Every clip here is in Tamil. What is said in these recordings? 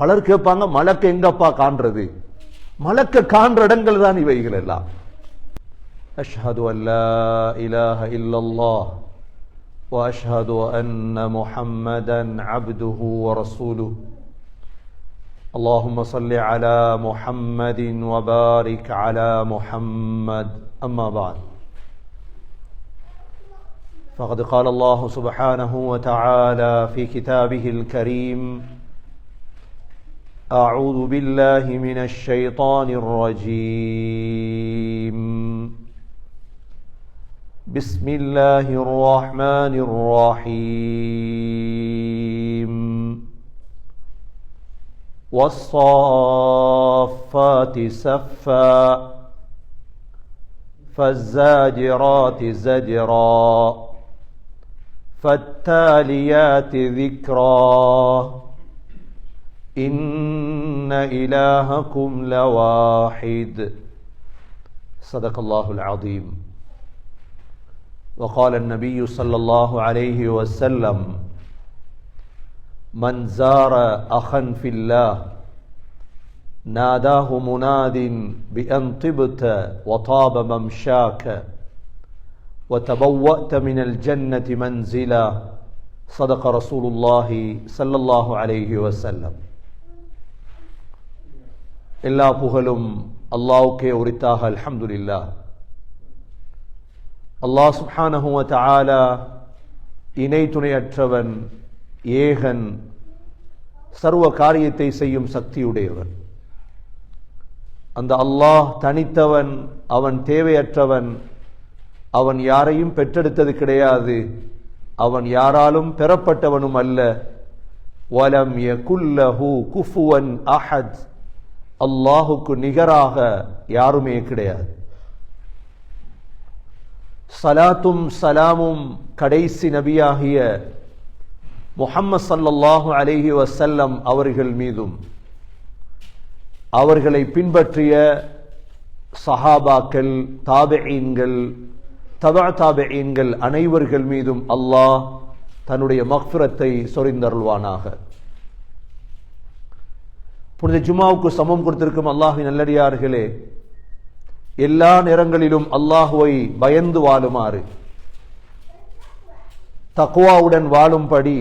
பலர் கேட்பாங்க மலக்க எங்கப்பா காண்றது மலக்க காண்ற இடங்கள் தான் இவைகள் எல்லாம் அஷ்ஹது அல்லா இலாஹ இல்லல்லாஹ் واشهد ان محمدا عبده ورسوله اللهم صل على محمد وبارك على محمد اما بعد فقد قال الله سبحانه وتعالى في كتابه الكريم أعوذ بالله من الشيطان الرجيم. بسم الله الرحمن الرحيم. والصافات سفا فالزاجرات زجرا فالتاليات ذكرا. إن إلهكم لواحد. صدق الله العظيم. وقال النبي صلى الله عليه وسلم من زار أخا في الله ناداه مناد بأن طبت وطاب ممشاك وتبوأت من الجنة منزلا. صدق رسول الله صلى الله عليه وسلم. எல்லா புகழும் அல்லாவுக்கே உரித்தாக அல்ஹம்துலில்லாஹ். அல்லாஹ் சுப்ஹானஹு வ தஆலா இணை துணையற்றவன் ஏகன் சர்வ காரியத்தை செய்யும் சக்தியுடையவன் அந்த அல்லாஹ் தனித்தவன் அவன் தேவையற்றவன் அவன் யாரையும் பெற்றெடுத்தது கிடையாது அவன் யாராலும் பெறப்பட்டவனும் அல்ல. வலம் யகுல்லஹு குஃபுவன் அஹத். அல்லாஹுக்கு நிகராக யாருமே கிடையாது. சலாத்தும் சலாமும் கடைசி நபியாகிய முஹம்மது சல்லல்லாஹு அலைஹி வசல்லம் அவர்கள் மீதும் அவர்களை பின்பற்றிய சஹாபாக்கள் தாபெயின்கள் தபா தாபெயின்கள் அனைவர்கள் மீதும் அல்லாஹ் தன்னுடைய மக்ஃபுரத்தை சொரிந்தருள்வானாக. புனித ஜுமாவுக்கு சமம் கொடுத்திருக்கும் அல்லாஹின் நல்லடியார்களே எல்லா நேரங்களிலும் அல்லாஹுவை பயந்து வாழுமாறு தக்குவாவுடன் வாழும்படி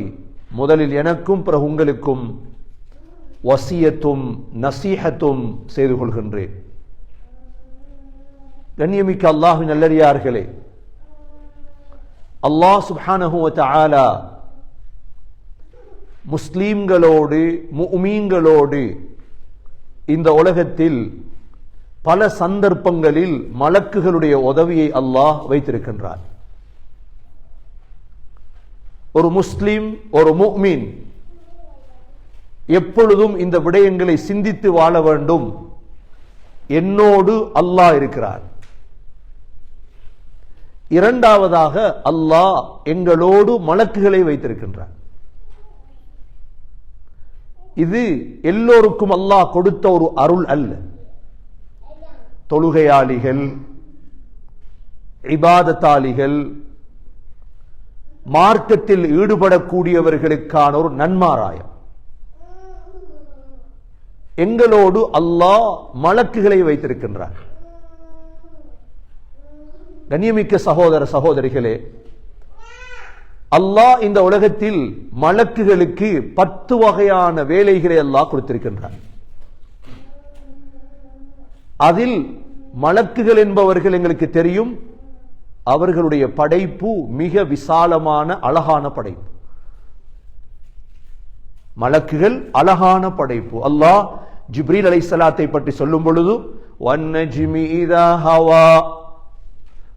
முதலில் எனக்கும் பிறகு உங்களுக்கும் வசியத்தும் நசீஹத்தும் செய்து கொள்கின்றேன். கண்ணியமிக்க அல்லாஹின் நல்லறியார்களே அல்லாஹ் சுப்ஹானஹு ஆலா முஸ்லீம்களோடு முமீன்களோடு இந்த உலகத்தில் பல சந்தர்ப்பங்களில் மலக்குகளுடைய உதவியை அல்லாஹ் வைத்திருக்கின்றார் ஒரு முஸ்லிம் ஒரு முக்மீன் எப்பொழுதும் இந்த விடயங்களை சிந்தித்து வாழ வேண்டும். என்னோடு அல்லாஹ் இருக்கிறார். இரண்டாவதாக அல்லாஹ் எங்களோடு மலக்குகளை வைத்திருக்கின்றார் இது எல்லோருக்கும் அல்லாஹ் கொடுத்த ஒரு அருள் அல்ல. தொழுகையாளிகள் இபாதத்தாளிகள் மார்க்கத்தில் ஈடுபடக்கூடியவர்களுக்கான ஒரு நன்மாராயம். எங்களோடு அல்லாஹ் மலக்குகளை வைத்திருக்கின்றார். கண்ணியமிக்க சகோதர சகோதரிகளே அல்லாஹ் இந்த உலகத்தில் மலக்குகளுக்கு பத்து வகையான வேலைகளை அல்லாஹ் கொடுத்திருக்கின்றார் அதில் மலக்குகள் என்பவர்கள் எங்களுக்கு தெரியும். அவர்களுடைய படைப்பு மிக விசாலமான அழகான படைப்பு. மலக்குகள் அழகான படைப்பு. அல்லாஹ் ஜிப்ரீல் அலை சலாத்தை பற்றி சொல்லும் பொழுது ஹவா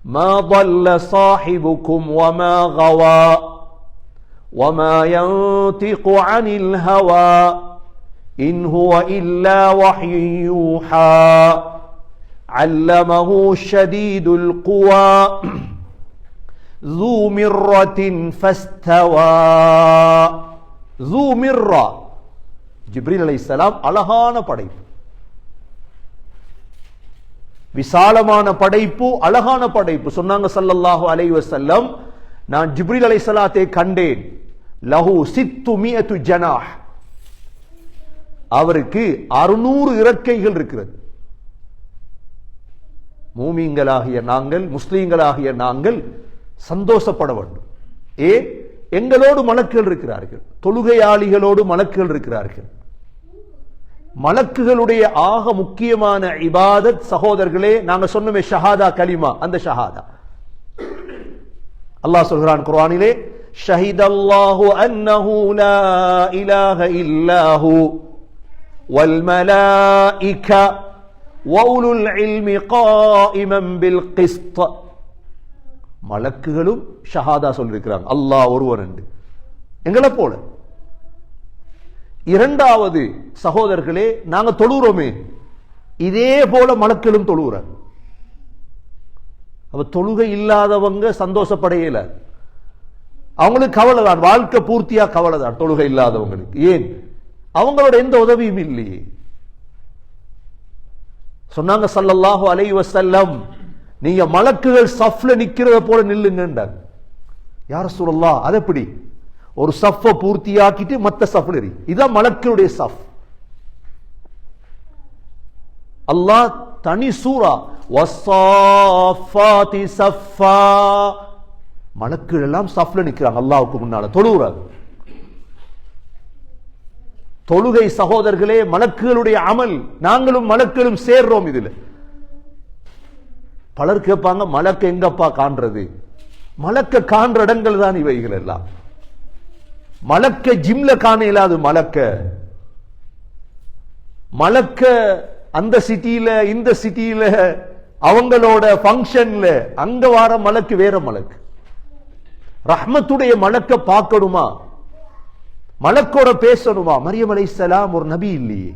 ما ضل صاحبكم وما غوى وما ينطق عن الهوى إن هو إلا وحي يوحى علمه شديد القوى ذو مرة فاستوى ذو مرة جبريل عليه السلام அழகான படைப்பு விசாலமான படைப்பு அழகான படைப்பு. சொன்னாங்க சல்லல்லாஹு அலைஹி செல்லம் நான் அலை சலாத்தை கண்டேன். லஹு சித்து மியத்து ஜனா அவருக்கு அறுநூறு இறக்கைகள் இருக்கிறது. மூமிங்களாகிய நாங்கள் முஸ்லீம்களாகிய நாங்கள் சந்தோஷப்பட வேண்டும். ஏன்? எங்களோடு மலக்கள் இருக்கிறார்கள். தொழுகையாளிகளோடு மலக்கள் இருக்கிறார்கள். மலக்குகளுடைய ஆக முக்கியமான இபாதத் சகோதரர்களே நாங்க சொன்னோமே ஷஹாதா கலிமா அந்த ஷஹாதா. அல்லாஹ் சொல்கிறான் குர்ஆனிலே ஷஹிதல்லாஹு அன்னஹு லா இலாஹ இல்லாஹு வல் மலாயிகா வவுலுல் இல்மி காயிமம் பில் கிஸ்த். மலக்குகளும் ஷஹாதா சொல்லிருக்கிறாங்க. அல்லாஹ் ஒருவர் என்று. எங்களை போல. இரண்டாவது சகோதரர்களே நாங்க தொழுகிறோமே இதே போல மலக்களும் தொழுகிறாங்க அப்ப தொழுகை இல்லாதவங்க சந்தோஷப்படையில. அவங்களுக்கு கவலை தான் வாழ்க்கை பூர்த்தியா கவலை தான் தொழுகை இல்லாதவங்களுக்கு. ஏன்? அவங்களோட எந்த உதவியும் இல்லையே. சொன்னாங்க சல்லல்லாஹு அலைவ செல்லம் நீங்க மலக்குகள் சஃப்ல நிக்கிறத போல நில்லுங்கன்றாங்க. யார சொல்லலாம் அது எப்படி ஒரு சஃப்பை பூர்த்தியாக்கிட்டு மத்த சஃப்ல எறி இதுதான் மலக்களுடைய சஃப். அல்லாஹ் தனி சூரா வஸ்ஸாஃபாத்தி சஃபா மலக்குகள் எல்லாம் சஃப்ல நிக்கிறாங்க அல்லாஹ்வுக்கு முன்னால. தொழுகிறாங்க தொழுகை சகோதரர்களே மலக்குகளுடைய அமல். நாங்களும் மலக்களும் சேர்றோம் இதுல. பலர் கேட்பாங்க மலக்க எங்கப்பா காண்றது? மலக்க காண்ற இடங்கள் தான் இவைகள் எல்லாம் மலக்க ஜிம்ல காண இயலாது மலக்க. மலக்க அந்த சிட்டியில இந்த சிட்டியில அவங்களோட ஃபங்க்ஷன்ல அங்க வார மலக்கு வேற மலக்கு. ரஹ்மத்துடைய மலக்க பார்க்கணுமா? மலக்கோட பேசணுமா? மரியம் சலாம் ஒரு நபி இல்லையே.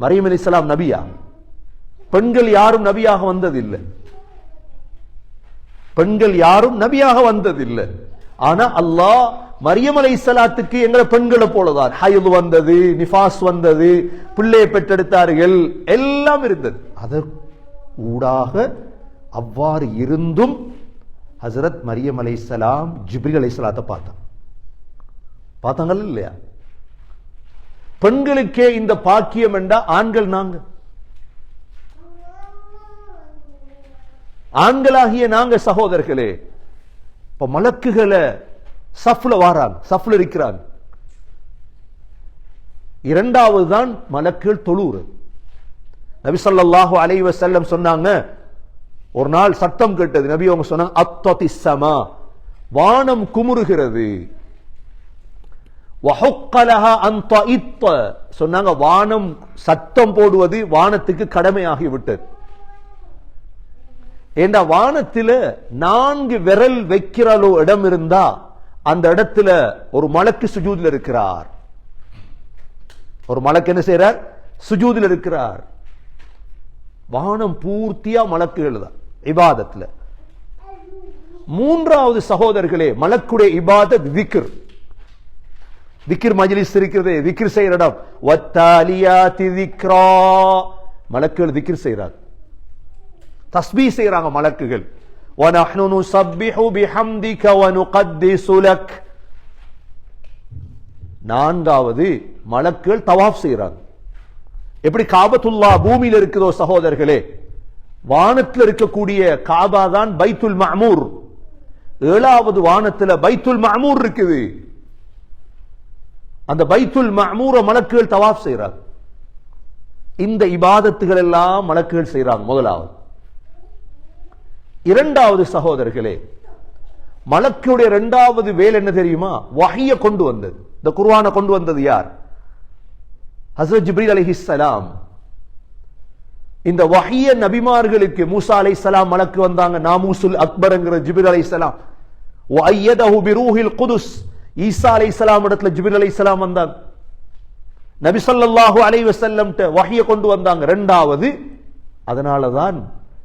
மரியம் சலாம் நபியா? பெண்கள் யாரும் நபியாக வந்ததில்லை. பெண்கள் யாரும் நபியாக வந்ததில்லை. ஆனா அல்லாஹ் மரியம் சலாத்துக்கு எங்களை பெண்களை போலதான். ஹயது வந்தது நிஃபாஸ் வந்தது பிள்ளையை பெற்றெடுத்தார்கள் எல்லாம் இருந்தது. அதற்கு ஊடாக அவ்வாறு இருந்தும் ஹசரத் மரியம் அலைஹிஸ்ஸலாம் ஜிப்ரில் சலாத்தை பார்த்தாங்க பார்த்தாங்கள் இல்லையா? பெண்களுக்கே இந்த பாக்கியம் என்றா ஆண்கள் நாங்க. ஆண்களாகிய நாங்க சகோதரர்களே இப்ப மலக்குகளை சஃப்ல வாராங்க சஃப்ல இருக்கிறாங்க இரண்டாவது தான் மலக்குகள் தொழுவுறது நபி ஸல்லல்லாஹு அலைஹி வஸல்லம் சொன்னாங்க ஒரு நாள் சத்தம் கேட்டது. நபி அவங்க சொன்னாங்க அத்ததி சமா வானம் குமுறுகிறது. சொன்னாங்க வானம் சத்தம் போடுவது வானத்துக்கு கடமையாகி விட்டது ஏண்டா வானத்தில் நான்கு விரல் வைக்கிறளோ இடம் இருந்தா அந்த இடத்துல ஒரு மலக்கு சுஜூதில் இருக்கிறார். ஒரு மலக்கு என்ன செய்யறார் சுஜூதில் இருக்கிறார். வானம் பூர்த்தியா மலக்குகள் தான் இபாதத்தில். மூன்றாவது சகோதரர்களே மலக்குடைய இபாதத் திக்ர் விக்கிர் மஜிலிஸ் இருக்கிறது விக்கிர் செய்யற இடம். வத்தாலியா திக்ரா மலக்குகள் விக்கிர் செய்யறாங்க தஸ்பீ செய்யறாங்க மலக்குகள். وَنَحْنُ نُسَبِّحُ بِحَمْدِكَ وَنُقَدِّسُ لَكَ நான்காவது மலக்குகள் தவாஃப் செய்றாங்க எப்படி காபத்துல்லா பூமியில இருக்குதோ சகோதரர்களே வானத்தில் இருக்கக்கூடிய காபா தான் பைத்துல் மஅமூர் ஏழாவது வானத்துல பைத்துல் மஅமூர் இருக்குது அந்த பைத்துல் மஅமூர மலக்குகள் தவாஃப் செய்றாங்க இந்த இபாதத்துகள் எல்லாம் மலக்குகள் செய்றாங்க முதலாவது இரண்டாவது சகோதரர்களே மலக்குடைய இரண்டாவது வேல் என்ன தெரியுமா? வகைய கொண்டு வந்தது. இந்த குர்ஆனை கொண்டு வந்தது யார்? ஹசரத் ஜிப்ரீல் அலைஹிஸ்ஸலாம் இந்த வகைய நபிமார்களுக்கு மூசா அலை சலாம் மலக்கு வந்தாங்க. நாமூசுல் அக்பர்ங்கிற ஜிபிர் அலைஹிஸ்ஸலாம் வஅய்யதஹு பிரூஹில் குதுஸ். ஈசா அலைஹிஸ்ஸலாம் இடத்துல ஜிபிர் அலை சலாம் வந்தாங்க. நபி ஸல்லல்லாஹு அலைஹி வகைய கொண்டு வந்தாங்க. இரண்டாவது அதனாலதான்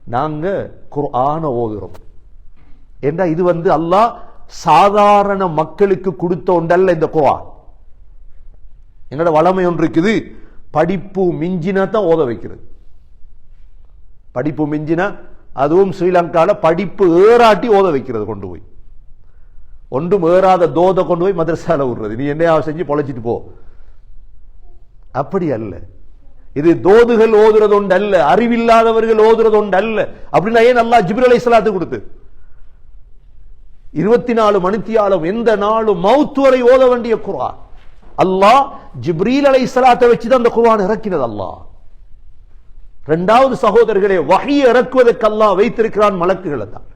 நாங்கள் நாங்க குர்ஆன ஓதுறோம். ஏண்டா இது வந்து அல்லாஹ் சாதாரண மக்களுக்கு கொடுத்த ஒன்றல்ல இந்த குர்ஆன்? என்னோட வளமை ஒன்று இருக்குது படிப்பு மிஞ்சினா தான் ஓத வைக்கிறது. படிப்பு மிஞ்சினா அதுவும் ஸ்ரீலங்காவில் படிப்பு ஏறாட்டி ஓத வைக்கிறது கொண்டு போய். ஒன்றும் ஏறாத தோதை கொண்டு போய் மதரசால விடுறது. நீ என்னையாவது செஞ்சு பொழைச்சிட்டு போ. அப்படி அல்ல. இது தோதுகள் ஓதுறது ஒன்று அல்ல அறிவில்லாதவர்கள் ஓதுறது ஒன்று அல்ல அப்படின்னா ஏன் அல்லாஹ் அலை சலாத்து கொடுத்து? இருபத்தி நாலு மணித்தியாலும் எந்த நாளும் மவுத்து வரை ஓத வேண்டிய குரான் அல்லாஹ் ஜிப்ரீல் சலாத்தை வச்சு தான் அந்த குர்ஆன் இறக்கினது அல்லாஹ். இரண்டாவது சகோதரர்களே வஹி இறக்குவதற்கு அல்லாஹ் வைத்திருக்கிறான் மலக்குகளை தான்.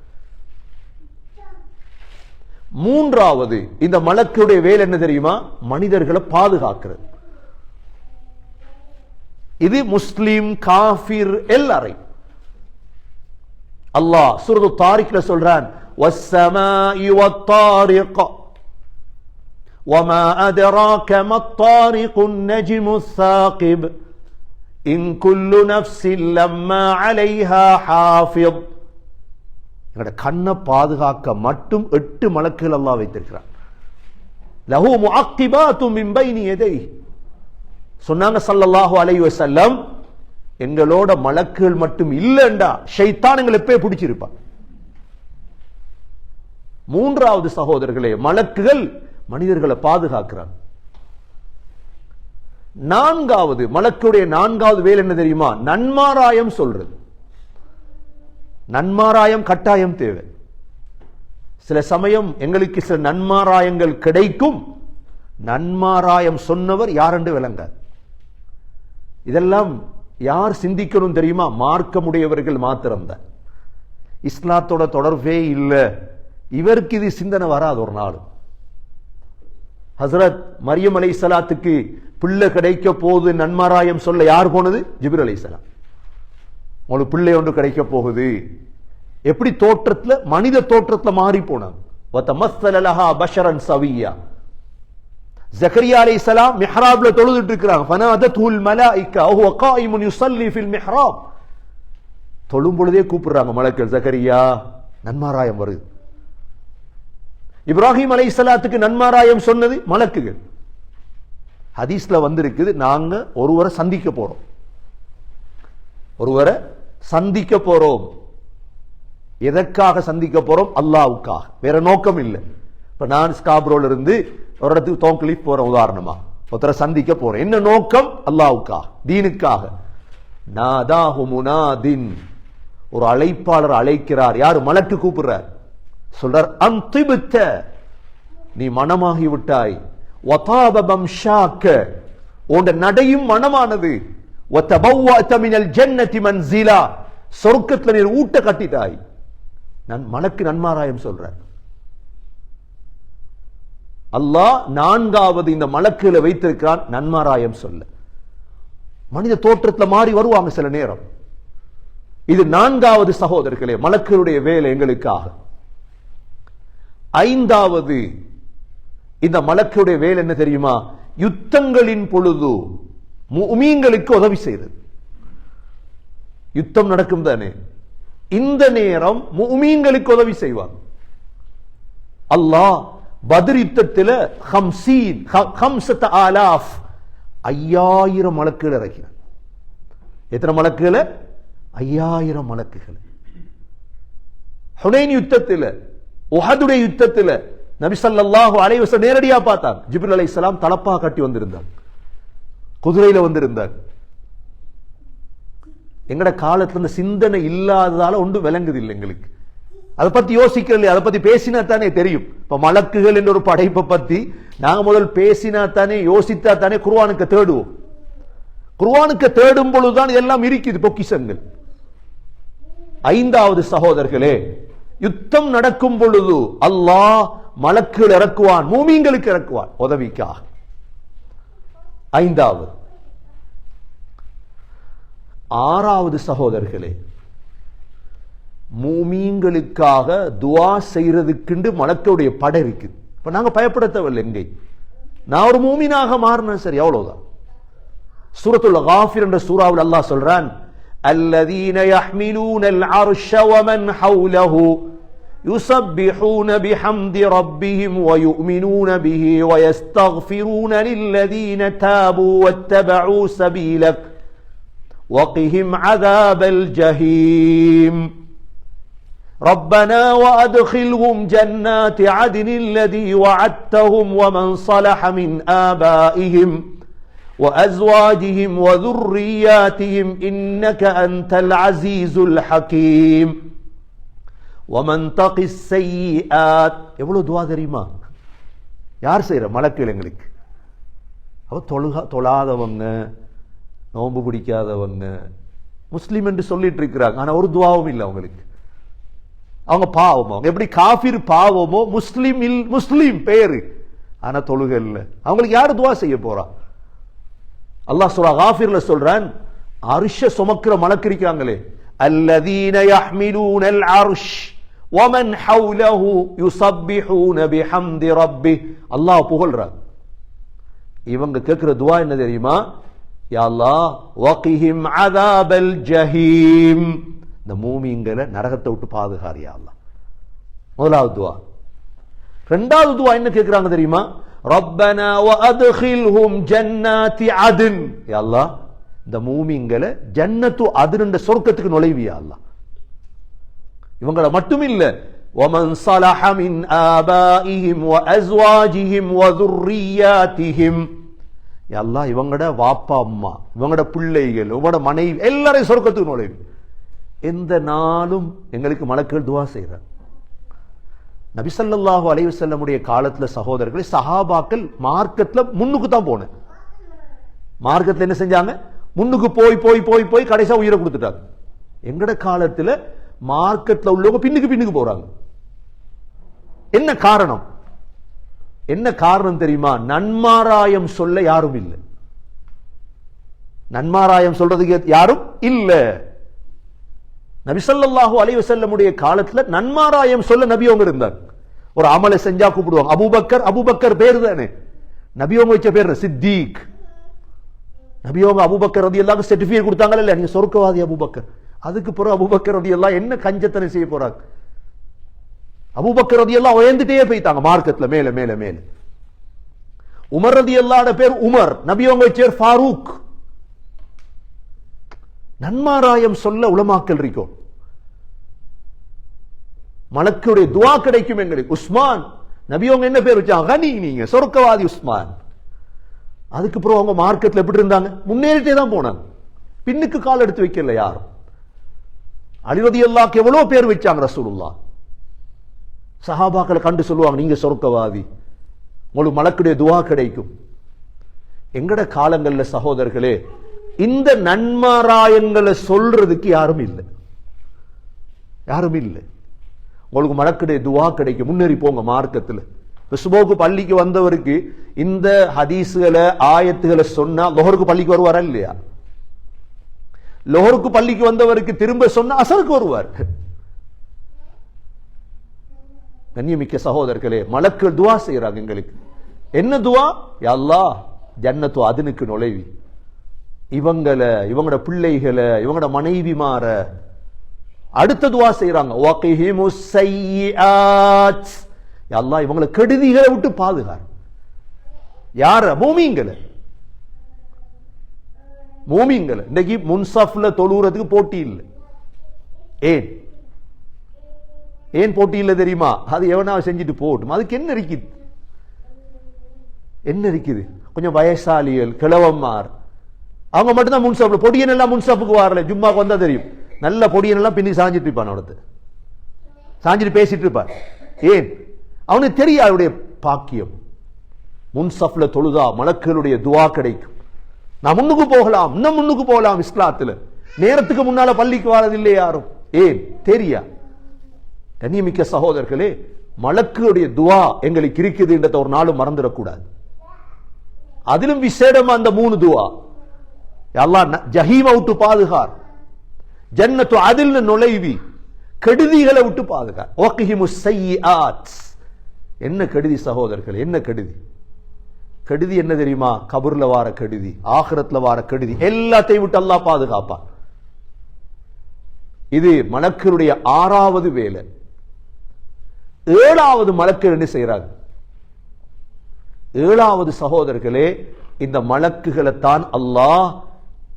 மூன்றாவது இந்த மலக்குடைய வேலை என்ன தெரியுமா? மனிதர்களை பாதுகாக்கிறது. இது முஸ்லிம் காஃபிர் எல்லாரையும் அல்லாஹ் சூரத்து தாரிக்ல சொல்றான் والسماء والطارق وما أدراك ما الطارق النجم الثاقب إن كل نفس لما عليها حافظ எங்களோட கண்ணை பாதுகாக்க மட்டும் எட்டு மலக்குகள் அல்லாஹ் வைத்திருக்கிறான் லஹு முஅக்கிபாத்து மின் பைனி யதைஹி சொன்னாங்க சல்லல்லாஹு அலை வசல்லம் எங்களோட மலக்குகள் மட்டும் இல்லைண்டா. ஷைத்தான் எங்களை எப்பயே பிடிச்சிருப்பான். மூன்றாவது சகோதரர்களே மலக்குகள் மனிதர்களை பாதுகாக்கிறாங்க. நான்காவது மலக்குடைய நான்காவது வேலை என்ன தெரியுமா? நன்மாராயம் சொல்றது. நன்மாராயம் கட்டாயம் தேவை. சில சமயம் எங்களுக்கு சில நன்மாராயங்கள் கிடைக்கும். நன்மாராயம் சொன்னவர் யாரென்று விளங்காது. இதெல்லாம் யார் சிந்திக்கணும் தெரியுமா? மார்க்கமுடையவர்கள் மாத்திரம்தான். இஸ்லாத்தோட தொடர்பே இல்லை. இவருக்கு இது சிந்தனை வராது ஒரு நாள். ஹசரத் மரியம் அலை சலாத்துக்கு பிள்ளை கிடைக்க போகுது நன்மாராயம் சொல்ல யார் போனது? ஜிபிர் அலை சலாம் உங்களுக்கு பிள்ளை ஒன்று கிடைக்க போகுது. எப்படி தோற்றத்தில் மனித தோற்றத்தில் மாறி போனாங்க பஷரன் சவியா. ஜக்கரியா அலை இஸ்லாம் மிஹ்ராப்ல தொழுதுட்டு இருக்கிறாங்க. ஃபனாதத்துல் அக்கா ஹுவ காயிமுன் யுஸல்லி ஃபில் மிஹ்ராப். தொழும் பொழுதே கூப்பிடுறாங்க மலக்கள் ஜக்கரியா நன்மாராயம் வருது. இப்ராஹிம் அலை இஸ்லாத்துக்கு நன்மாராயம் சொன்னது மலக்குகள். ஹதீஸ்ல வந்திருக்குது நாங்க ஒருவரை சந்திக்க போறோம். ஒருவரை சந்திக்க போறோம். எதற்காக சந்திக்க போறோம்? அல்லாவுக்காக. வேற நோக்கம் இல்லை. இப்ப நான் ஸ்காப்ரோல இருந்து ஒரு இடத்துக்கு தோங்கலி போற உதாரணமா ஒருத்தரை சந்திக்க போகிறேன் என்ன நோக்கம் அல்லாவுக்கா தீனுக்காக நாதாஹு முனாதின் ஒரு அழைப்பாளர் அழைக்கிறார் யாரு மலக்கு கூப்பிடுறார் சொல்றார் அந்திபித்த நீ மனமாகி விட்டாய் ஒதாபபம் ஷாக்க உன் நடையும் மனமானது ஒத்த பௌவா தமிழன் ஒத்தபௌவாத்தமினல் ஜன்னதி ஜீலா சொர்க்கத்தில் நீர் ஊட்ட கட்டிட்டாய் நான் மலக்கு நன்மாராயம் சொல்றேன் அல்லாஹ் நான்காவது இந்த மலக்குல வைத்திருக்கிறான். நன்மாராயம் சொல்ல. மனித தோற்றத்தில் மாறி வருவாங்க சில நேரம். இது நான்காவது சகோதரர்களே மலக்களுடைய வேலை எங்களுக்காக. ஐந்தாவது இந்த மலக்குடைய வேலை என்ன தெரியுமா? யுத்தங்களின் பொழுது உமீங்களுக்கு உதவி செய்தது. யுத்தம் நடக்கும் தானே? இந்த நேரம் உமீங்களுக்கு உதவி செய்வார் அல்லாஹ் பத்ர் யுத்தத்தில் ஹம்சீன் ஹம்சத் ஆலாஃப் ஐயாயிரம் மலக்குகள் இறக்கினார். எத்தனை மலக்குகள்? ஐயாயிரம் மலக்குகள். ஹுனைன் யுத்தத்தில் உஹதுடைய யுத்தத்தில் நபிசல்லாஹு ஸல்லல்லாஹு நேரடியாக வஸல்லம் நேரடியா அலை இஸ்லாம் அலைஹிஸ்ஸலாம் தலப்பா கட்டி வந்திருந்தார். குதிரையில வந்திருந்தார். எங்கட காலத்துல இந்த சிந்தனை இல்லாததால ஒன்று விளங்குது இல்லை எங்களுக்கு. அதை பத்தி யோசிக்கல அதை பத்தி பேசினா தானே தெரியும். இப்ப மலக்குகள் என்ற ஒரு படைப்பை பத்தி நாங்க முதல் பேசினா தானே யோசித்தா தானே குருவானுக்கு தேடுவோம். குருவானுக்கு தேடும் பொழுதுதான் எல்லாம் இருக்குது பொக்கிசங்கள் ஐந்தாவது சகோதரர்களே யுத்தம் நடக்கும் பொழுது அல்லாஹ் மலக்குகள் இறக்குவான் மூமிங்களுக்கு இறக்குவான் உதவிக்காக. ஐந்தாவது. ஆறாவது சகோதரர்களே மூமீன்களுக்காக துவா செய்யறதுக்குண்டு மலக்குடைய படை இருக்குது இப்ப நாங்க பயப்பட தேவையில்லை எங்கே நான் ஒரு மூமீனாக மாறினேன் சரி அவ்வளவுதான் சூரத்துல் காஃபிர் என்ற சூறாவில் அல்லாஹ் சொல்றான் الذين يحملون العرش ومن حوله يسبحون بحمد ربهم ويؤمنون به ويستغفرون للذين تابوا واتبعوا سبيلك وقهم عذاب الجحيم ربنا وادخلهم جنات عدن الذي وعدتهم ومن صلح من ابائهم وأزواجهم وذرياتهم إنك أنت العزيز الحكيم ومن تق السيئات எவ்வளவு துவா தெரியுமா யார் செய்யற மலக்குகள் எங்களுக்கு அவ தொழுகா தொழாதவங்க நோன்பு பிடிக்காதவங்க முஸ்லீம் என்று சொல்லிட்டு இருக்கிறாங்க ஆனா ஒரு துவாவும் இல்லை அவங்களுக்கு அவங்க பாவம்? அவங்க எப்படி காஃபிர் பாவமோ? முஸ்லீம் இல் முஸ்லீம் பேர். ஆனால் தொழுகை இல்லை. அவங்களுக்கு யார் துவா செய்ய போறா? அல்லாஹ் சொல்றா காஃபிர்ல சொல்றான் அரிஷ சுமக்கிற மலக்கு இருக்காங்களே அல்லதீன யஹ்மிலூன அல் அர்ஷ் வமன் ஹவுலஹு யுஸப்பிஹூன பிஹம்தி ரப்பி. அல்லாஹ் புகழ்றான். இவங்க கேக்குற துவா என்ன தெரியுமா? யா அல்லாஹ் வகிஹிம் அதாபல் ஜஹீம். இந்த மூமிங்களை நரகத்தை விட்டு பாதுகார் யா அல்லாஹ் முதலாவது துவா ரெண்டாவது துவா என்ன கேட்கிறாங்க தெரியுமா ரப்பனா வஅத்கில்ஹும் ஜன்னாதி அத்ன் யா அல்லாஹ் இந்த மூமிங்களை ஜன்னத்து அதுன்ற சொர்க்கத்துக்கு நுழைவியா அல்லாஹ் இவங்கள மட்டும் இல்ல ومن صلح من آبائهم وأزواجهم وذرياتهم யா அல்லாஹ் இவங்கட வாப்பா அம்மா இவங்கட பிள்ளைகள் இவங்களோட மனைவி எல்லாரையும் சொர்க்கத்துக்கு நுழைவு எந்த நாளும் எங்களுக்கு மலக்கள் துவா செய்கிறார். நபிசல்லாஹு அலைவு செல்லமுடைய காலத்துல சகோதரர்களே சஹாபாக்கள் மார்க்கத்தில் முன்னுக்கு தான் போனேன். மார்க்கத்தில் என்ன செஞ்சாங்க? முன்னுக்கு போய் போய் போய் போய் கடைசியா உயிரை கொடுத்துட்டாங்க. எங்கட காலத்துல மார்க்கெட்ல உள்ளவங்க பின்னுக்கு பின்னுக்கு போறாங்க. என்ன காரணம்? என்ன காரணம் தெரியுமா? நன்மாராயம் சொல்ல யாரும் இல்லை. நன்மாராயம் சொல்றதுக்கு யாரும் இல்லை. நபிசல்லாஹூ அலைஹி வஸல்லமுடைய காலத்துல நன்மாராயம் சொல்ல நபி அவங்க இருந்தாங்க ஒரு அமலை செஞ்சா கூப்பிடுவாங்க. அபூபக்கர் அபூபக்கர் பேர் தானே. நபி அவங்க வச்ச பேர் சித்திக். நபி அவங்க அபூபக்கர் ரதி எல்லாம் சர்டிஃபிகேட் கொடுத்தாங்களா இல்ல நீங்க சொர்க்கவாதி அபூபக்கர். அதுக்கு பிறகு அபுபக்கர் ரதி எல்லாம் என்ன கஞ்சத்தனை செய்ய போறாங்க? அபுபக்கர் ரதி எல்லாம் உயர்ந்துட்டே போயிட்டாங்க மார்க்கத்துல மேல மேல மேல. உமர் ரதி எல்லாட பேர் உமர். நபி அவங்க வச்ச ஃபாரூக். நன்மாராயம் சொல்ல உலமாக்கல் இருக்கும். மலக்குடைய துவா கிடைக்கும் எங்களுக்கு. உஸ்மான். நபியவங்க என்ன பேர் வச்சாங்க? கனி நீங்க. சொர்க்கவாதி உஸ்மான். அதுக்கப்புறம் அவங்க மார்க்கெட்ல எப்படி இருந்தாங்க? முன்னேறிட்டே தான் போனாங்க. பின்னுக்கு கால் எடுத்து வைக்கல யாரும். அழிவதி எல்லாக்கு எவ்வளவு பேர் வச்சாங்க ரசூலுல்லா சஹாபாக்களை கண்டு சொல்லுவாங்க நீங்க சொர்க்கவாதி. உங்களுக்கு மலக்குடைய துவா கிடைக்கும். எங்கட காலங்களில் சகோதரர்களே இந்த நன்மாராயங்களை சொல்றதுக்கு யாரும் இல்லை. யாரும் இல்லை. உங்களுக்கு மலக்குடைய துவா கிடைக்கும். முன்னேறி போங்க மார்க்கத்துல. விசுபோக்கு பள்ளிக்கு வந்தவருக்கு இந்த ஹதீஸுகளை ஆயத்துகளை சொன்னா லொஹருக்கு பள்ளிக்கு வருவாரா இல்லையா? லொஹருக்கு பள்ளிக்கு வந்தவருக்கு திரும்ப சொன்னா அசருக்கு வருவார். கண்ணியமிக்க சகோதரர்களே மலக்கள் துவா செய்யறாங்க எங்களுக்கு. என்ன துவா? யல்லா ஜன்னத்து அதனுக்கு நுழைவி. இவங்களை இவங்களோட பிள்ளைகளை இவங்களோட மனைவிமார அடுத்த துவா செய்யறாங்க வகிஹிமுஸ் அல்லாஹ் இவங்களை கெடுதிகளை விட்டு பாதுகார். யார? மூமிங்களை மூமிங்களை இன்னைக்கு முன்சஃப்ல தொழுகிறதுக்கு போட்டி இல்லை. ஏன்? ஏன் போட்டி இல்லை தெரியுமா? அது எவனா செஞ்சுட்டு போகட்டும். அதுக்கு என்ன இருக்குது? என்ன இருக்குது? கொஞ்சம் வயசாலிகள் கிழவம்மார் அவங்க மட்டும்தான் முன்சாப்பில் பொடியன் எல்லாம் முன்சாப்புக்கு வரல. ஜும்மாக்கு வந்தால் தெரியும். நல்ல பொடியனெல்லாம் பின்னி சாஞ்சிட்டு இருப்பான் அவனது சாஞ்சிட்டு பேசிட்டு இருப்பான். ஏன்? அவனுக்கு தெரியும் அவருடைய பாக்கியம். முன்சஃப்ல தொழுதா மலக்குகளுடைய துவா கிடைக்கும். நான் முன்னுக்கு போகலாம் இன்னும் முன்னுக்கு போகலாம் இஸ்லாத்துல. நேரத்துக்கு முன்னால பள்ளிக்கு வரதில்லை யாரும். ஏன்? தெரியா? கண்ணியமிக்க சகோதரர்களே மலக்குடைய துவா எங்களுக்கு இருக்குதுன்றத ஒரு நாளும் மறந்துடக்கூடாது. அதிலும் விசேடமா அந்த மூணு துவா. எல்லாம் ஜஹீம் விட்டு பாதுகார். ஜன்னத்து அதில் நுழைவி. கெடுதிகளை விட்டு பாதுகார் ஓகஹிமு சையாத் என்ன கெடுதி சகோதரர்கள் என்ன கெடுதி? கெடுதி என்ன தெரியுமா? கபூர்ல வார கெடுதி ஆகரத்துல வார கெடுதி. எல்லாத்தையும் விட்டு அல்லாஹ் பாதுகாப்பான். இது மலக்கருடைய ஆறாவது வேலை. ஏழாவது மலக்கர் என்ன செய்யறாங்க ஏழாவது சகோதரர்களே இந்த மலக்குகளை தான் அல்லாஹ்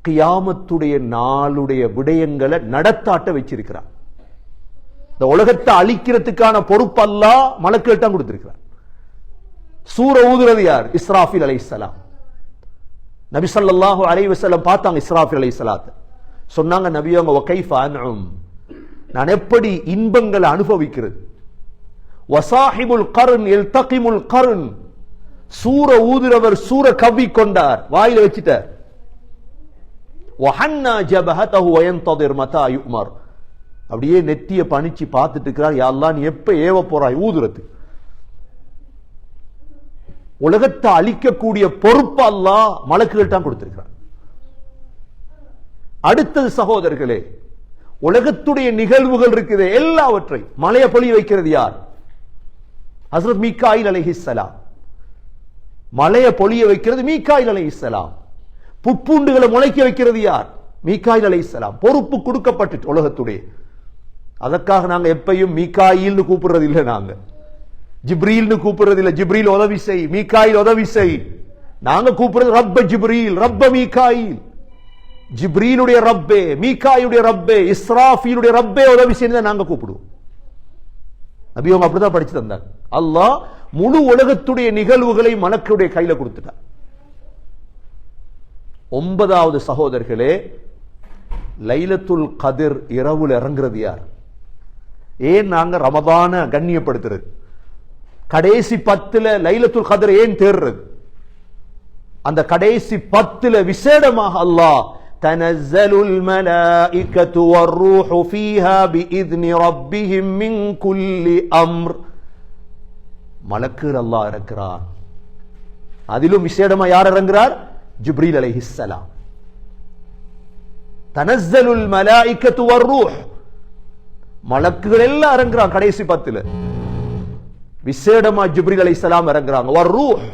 கியாமத்துடைய நாளுடைய விடயங்களை நடத்தாட்ட வச்சிருக்கிறார். இந்த உலகத்தை அழிக்கிறதுக்கான பொறுப்பு அல்லாஹ் மலக்குகள் கொடுத்திருக்கிறார். சூர ஊதுறது யார்? இஸ்ராஃபில் அலைஹிஸ்ஸலாம் நபி ஸல்லல்லாஹு அலை வசலம் பார்த்தாங்க இஸ்ராஃபில் அலைஹிஸ்ஸலாத் சொன்னாங்க நபி அவங்க வகைஃப நான் எப்படி இன்பங்களை அனுபவிக்கிறது? வசாஹிபுல் எல் தக்கிமுல் கருண் சூர ஊதுறவர் சூர கவ்வி கொண்டார் வாயில வச்சிட்டார். வஹன்னா ஜபஹதஹு வயன்ததிர் மதா யுமர் அப்படியே நெத்திய பணிச்சு பார்த்துட்டு இருக்கிறார். யா நீ எப்ப ஏவ போறாய்? ஊதுறது உலகத்தை அழிக்கக்கூடிய பொறுப்பு அல்லா மலக்குகள் தான் கொடுத்திருக்கிறார் அடுத்தது சகோதரர்களே உலகத்துடைய நிகழ்வுகள் இருக்குது. எல்லாவற்றை மலைய பொழிய வைக்கிறது யார்? ஹசரத் மீக்காயில் அலஹிஸ்லாம் மலைய பொழிய வைக்கிறது மீக்காயில் அலஹிஸ்லாம் புட்பூண்டுகளை முளைக்க வைக்கிறது யார்? மீகாயில் அலைசலாம் பொறுப்பு கொடுக்கப்பட்டு உலகத்துடைய. அதற்காக நாங்க எப்பையும் மீகாயில்னு கூப்பிடுறது இல்லை நாங்க. ஜிப்ரீல்னு கூப்பிடுறது இல்ல ஜிப்ரீல் உதவி செய் மீகாயில் உதவி செய். நாங்க கூப்பிடுறது ரப்ப ஜிப்ரீல் ரப்ப மீகாயில் ஜிப்ரீலுடைய ரப்பே மீகாயுடைய ரப்பே இஸ்ராஃபியுடைய ரப்பே உதவி செய்து நாங்க கூப்பிடுவோம். நபி அவங்க அப்படிதான் படிச்சு தந்தாங்க. அல்லாஹ் முழு உலகத்துடைய நிகழ்வுகளை மலக்குடைய கையில கொடுத்துட்டான். ஒன்பதாவது சகோதரர்களே லைலத்துல் கதிர் இரவுல இறங்குறது யார் ஏன் நாங்க ரமதான கண்ணியப்படுத்துறது கடைசி பத்துல லைலத்துல் கதிர் ஏன் தேர்றது அந்த கடைசி பத்துல விசேடமாக அல்லாஹ் تنزل الملائكة والروح فيها بإذن ربهم من كل أمر மலக்குகள் அல்லாஹ் இறக்கிறார் அதிலும் விசேடமா யார் இறங்குறார் ஜிப்ரீல் அலைஹிஸ்ஸலாம் தனசலுல் மலாய்க்கத்து வர்ரூஹ். மலக்குகள் எல்லாம் இறங்குறாங்க கடைசி பத்துல. விசேடமா ஜிப்ரீல் அலைஹிஸ்ஸலாம் இறங்குறாங்க. வர்ரூஹ்.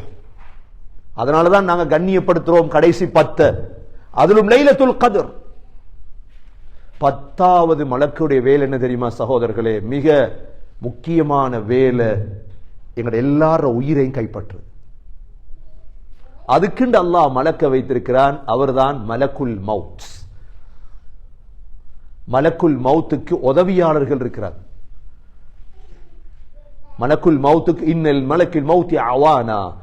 அதனாலதான் நாங்க கண்ணியப்படுத்துறோம் கடைசி பத்து. அதிலும் லைலத்துல் கதிர். பத்தாவது மலக்குடைய வேலை என்ன தெரியுமா சகோதரர்களே? மிக முக்கியமான வேலை எங்களோட எல்லார உயிரையும் கைப்பற்று அதுக்குண்டு அல்லாஹ் மலக்க வைத்திருக்கிறான். அவர்தான் மலக்குல் மவுத். மலக்குல் மவுத்துக்கு உதவியாளர்கள் இருக்கிறார். மலக்குல் மவுத்துக்கு இன்னல் மலக்கில் மவுத்தி அவானா.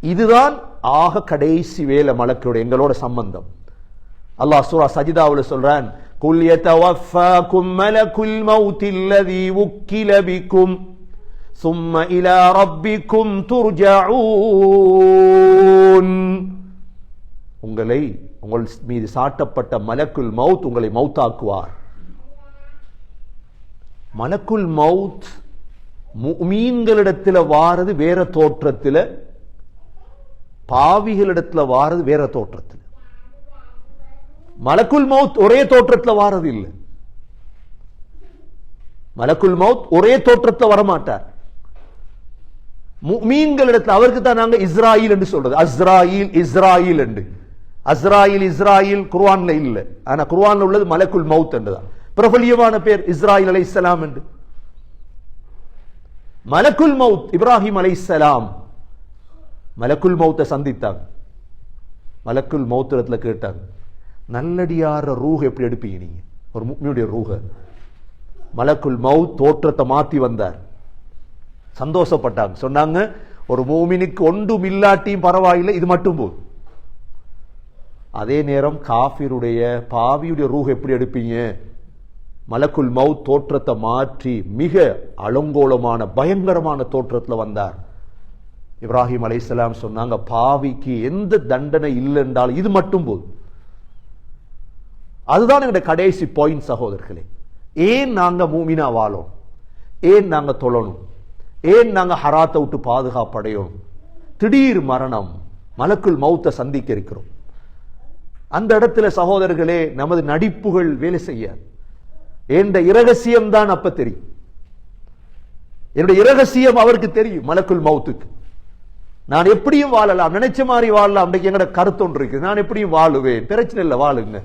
இதுதான் ஆக கடைசி வேலை மலக்கோட எங்களோட சம்பந்தம். அல்லாஹ் சூரா சஜிதாவில் சொல்றான் குல் யதவஃபாக்கும் மலக்குல் மௌத் அல்லதி உக்கில பிக்கும். ثم إلى ربكم ترجعون உங்களை உங்கள் மீது சாட்டப்பட்ட மலக்குல் மவுத் உங்களை மௌத்தாக்குவார் மலக்குல் மவுத் மீன்களிடத்தில் வாரது வேற தோற்றத்தில் பாவிகளிடத்தில் வாரது வேற தோற்றத்தில் மலக்குல் மவுத் ஒரே தோற்றத்தில் வாரது இல்லை மலக்குல் மவுத் ஒரே தோற்றத்தில் வரமாட்டார் மீன்களிடத்தில் அவருக்கு தான் நாங்கள் இஸ்ராயில் என்று சொல்றது. அஸ்ராயில் இஸ்ராயில் என்று. அஸ்ராயில் இஸ்ராயில் குர்வான்ல இல்ல. ஆனா குர்வான்ல உள்ளது மலக்குல் மவுத் என்றுதான் பிரபலியமான பேர் இஸ்ராயில் அலை இஸ்லாம் என்று. மலக்குல் மவுத் இப்ராஹிம் அலை இஸ்லாம் மலக்குல் மௌத்தை சந்தித்தாங்க. மலக்குல் மௌத்திரத்துல கேட்டாங்க நல்லடியார ரூஹ எப்படி எடுப்பீங்க நீங்க? ஒரு முக்மியுடைய ரூஹ. மலக்குல் மவுத் தோற்றத்தை மாத்தி வந்தார். சந்தோஷப்பட்டாங்க. சொன்னாங்க ஒரு மூமினுக்கு ஒன்றும் இல்லாட்டியும் பரவாயில்லை இது மட்டும் போதும். அதே நேரம் காஃபிருடைய பாவியுடைய ரூஹ் எப்படி எடுப்பீங்க? மலக்குல் மவு தோற்றத்தை மாற்றி மிக அலங்கோலமான பயங்கரமான தோற்றத்தில் வந்தார். இப்ராஹிம் அலைசலாம் சொன்னாங்க பாவிக்கு எந்த தண்டனை இல்லை என்றாலும் இது மட்டும் போதும். அதுதான் எங்களுடைய கடைசி பாயிண்ட் சகோதரர்களே. ஏன் நாங்கள் மூமினா வாழோம்? ஏன் நாங்கள் தொழணும்? ஏன் நாங்கள் ஹராத்தை விட்டு பாதுகாப்படையோம் திடீர் மரணம் மலக்குள் மௌத்தை சந்திக்க இருக்கிறோம். அந்த இடத்துல சகோதரர்களே நமது நடிப்புகள் வேலை செய்ய. என்ற இரகசியம் தான் அப்ப தெரியும். என்னுடைய இரகசியம் அவருக்கு தெரியும் மலக்குள் மௌத்துக்கு. நான் எப்படியும் வாழலாம் நினைச்ச மாதிரி வாழலாம் அன்றைக்கு எங்கட கருத்து ஒன்று இருக்கு நான் எப்படியும் வாழுவேன் பிரச்சனை இல்லை வாழுங்க.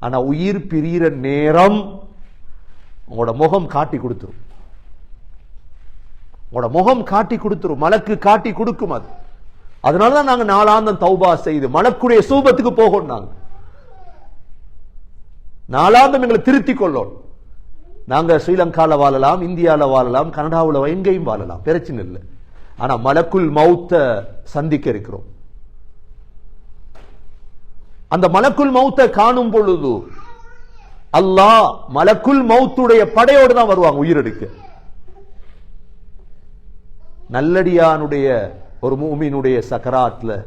ஆனா உயிர் பிரியிற நேரம் உங்களோட முகம் காட்டி கொடுத்துரும். உங்களோட முகம் காட்டி கொடுத்துரும் மலக்கு காட்டி கொடுக்கும் அது. அதனால தான் நாங்கள் நாளாந்தம் தௌபா செய்து மலக்குடைய சூபத்துக்கு போகணும் நாங்கள் நாளாந்தம் எங்களை திருத்தி கொள்ளோம். நாங்க ஸ்ரீலங்காவில் வாழலாம் இந்தியாவில் வாழலாம் கனடாவில் எங்கேயும் வாழலாம் பிரச்சனை இல்லை. ஆனா மலக்குள் மௌத்த சந்திக்க இருக்கிறோம். அந்த மலக்குள் மௌத்தை காணும் பொழுது அல்லாஹ் மலக்குள் மௌத்துடைய படையோடு தான் வருவாங்க உயிரெடுக்க நல்லடியானுடைய ஒரு மூமினுடைய சக்கராத்ல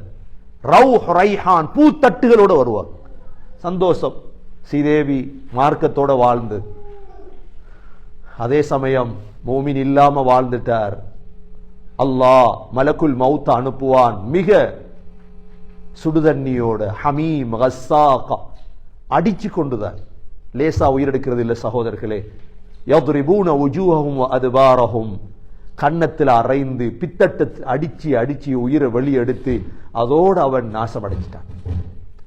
ரவு ரைஹான் பூத்தட்டுகளோட வருவார். சந்தோஷம். ஸ்ரீதேவி மார்க்கத்தோட வாழ்ந்து. அதே சமயம் மூமின் இல்லாம வாழ்ந்துட்டார். அல்லாஹ் மலக்குல் மௌத்த அனுப்புவான். மிக சுடுதண்ணியோட ஹமீம் கஸ்ஸாகா அடிச்சு கொண்டுதான். லேசா உயிரெடுக்கிறது இல்லை சகோதரர்களே. யதுரிபூன உஜூஹும் அதுபாரஹும். கன்னத்தில் அரைந்து பித்தட்டத்தில் அடிச்சு அடிச்சு உயிரை வெளியெடுத்து அதோடு அவன் நாசமடைஞ்சிட்டான்.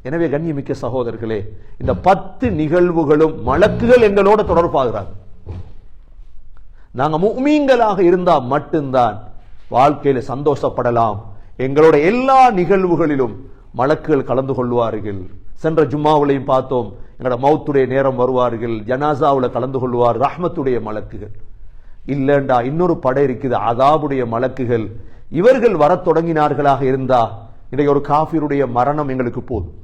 எனவே கண்ணியமிக்க சகோதரர்களே இந்த பத்து நிகழ்வுகளும் மலக்குகள் எங்களோட தொடர்பாகிறாங்க நாங்க முமீன்களாக இருந்தால் மட்டும்தான் வாழ்க்கையில சந்தோஷப்படலாம். எங்களோட எல்லா நிகழ்வுகளிலும் மலக்குகள் கலந்து கொள்வார்கள். சென்ற ஜும்மாவிலையும் பார்த்தோம் எங்களோட மௌத்துடைய நேரம் வருவார்கள் ஜனாசாவுல கலந்து கொள்வார் ரஹ்மத்துடைய மலக்குகள். இல்லண்டா இன்னொரு படை இருக்குது அதாவுடைய மலக்குகள். இவர்கள் வரத் தொடங்கினார்களாக இருந்தா இன்றைக்கு ஒரு காஃபிருடைய மரணம் எங்களுக்கு போதும்.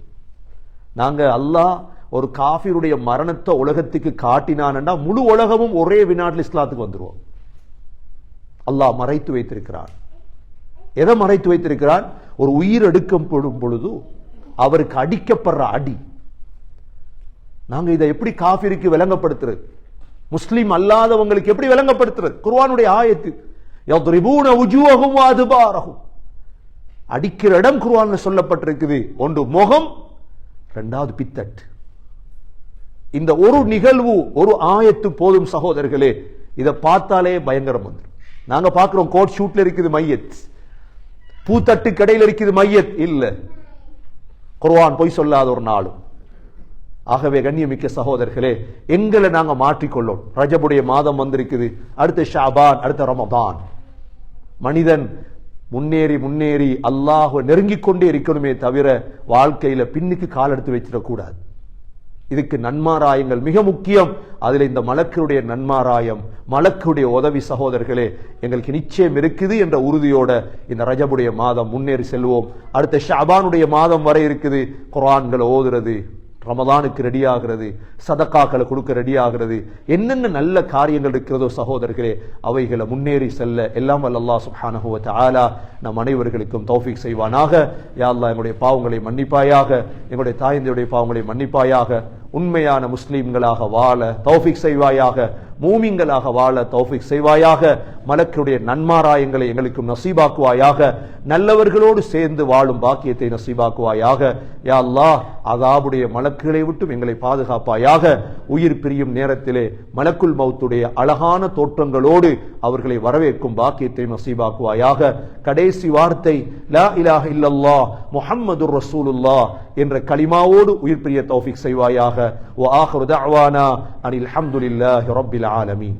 நாங்க அல்லாஹ் ஒரு காஃபிருடைய மரணத்தை உலகத்துக்கு காட்டினான்டா முழு உலகமும் ஒரே வினாட்டில் இஸ்லாத்துக்கு வந்துடுவோம் அல்லாஹ் மறைத்து வைத்திருக்கிறான். எதை மறைத்து வைத்திருக்கிறான்? ஒரு உயிர் எடுக்கப்படும் பொழுது அவருக்கு அடிக்கப்படுற அடி. நாங்க இதை எப்படி காஃபிருக்கு விளங்கப்படுத்துறது? முஸ்லீம் அல்லாதவங்களுக்கு எப்படி விளங்கப்படுத்துறது? குர்வானுடைய ஆயத்து யத்ரிபூன அடிக்கிற இடம் குர்வான் சொல்லப்பட்டிருக்குது. ஒன்று முகம் ரெண்டாவது பித்தட் இந்த ஒரு நிகழ்வு ஒரு ஆயத்து போதும் சகோதரர்களே. இதை பார்த்தாலே பயங்கரம் வந்துடும் நாங்க பார்க்கிறோம் கோட் ஷூட்ல இருக்குது மையத். பூத்தட்டு கடையில் இருக்குது மையத். இல்ல. குர்வான் பொய் சொல்லாத ஒரு நாளும். ஆகவே கண்ணியமிக்க சகோதரர்களே எங்களை நாங்க மாற்றிக்கொள்ளோம். ரஜபுடைய மாதம் வந்திருக்குது. அடுத்து ஷாபான் அடுத்த ரமபான் மனிதன் முன்னேறி முன்னேறி அல்லாஹ நெருங்கிக் கொண்டே இருக்கணுமே தவிர வாழ்க்கையில பின்னுக்கு கால் எடுத்து வச்சிடக்கூடாது. இதுக்கு நன்மாராயங்கள் மிக முக்கியம். அதில் இந்த மலக்கருடைய நன்மாராயம் மலக்குடைய உதவி சகோதரர்களே எங்களுக்கு நிச்சயம் இருக்குது என்ற உறுதியோட இந்த ரஜபுடைய மாதம் முன்னேறி செல்வோம். அடுத்த ஷாபானுடைய மாதம் வரை இருக்குது. குரான்களை ஓதுறது ரமதானுக்கு ரெடி ஆகிறது சதக்காக்களை கொடுக்க ரெடி ஆகிறது. என்னென்ன நல்ல காரியங்கள் இருக்கிறதோ சகோதரர்களே அவைகளை முன்னேறி செல்ல எல்லாம் அல்லாஹ் சுப்ஹானஹு வ நம் அனைவர்களுக்கும் தௌஃபிக் செய்வானாக. யா எங்களுடைய பாவங்களை மன்னிப்பாயாக எங்களுடைய தாயந்தையுடைய பாவங்களை மன்னிப்பாயாக. உண்மையான முஸ்லீம்களாக வாழ தௌஃபிக் செய்வாயாக மூமிங்களாக வாழ தௌஃபிக் செய்வாயாக மலக்குடைய நன்மாராயங்களை எங்களுக்கும் நசீபாக்குவாயாக நல்லவர்களோடு சேர்ந்து வாழும் பாக்கியத்தை நசீபாக்குவாயாக. யா அல்லா அதாபுடைய மலக்குகளை விட்டும் எங்களை பாதுகாப்பாயாக. உயிர் பிரியும் நேரத்திலே மலக்குல் மௌத்துடைய அழகான தோற்றங்களோடு அவர்களை வரவேற்கும் பாக்கியத்தை நசீபாக்குவாயாக. கடைசி வார்த்தை லா இலாஹ இல்லல்லா முஹம்மது ரசூலுல்லா என்ற கலிமாவோடு உயிர் பிரிய தௌஃபீக் செய்வாயாக. வ ஆஹிரு அனில் ஹம்துலில்லாஹி ரப்பில் ஆலமீன்.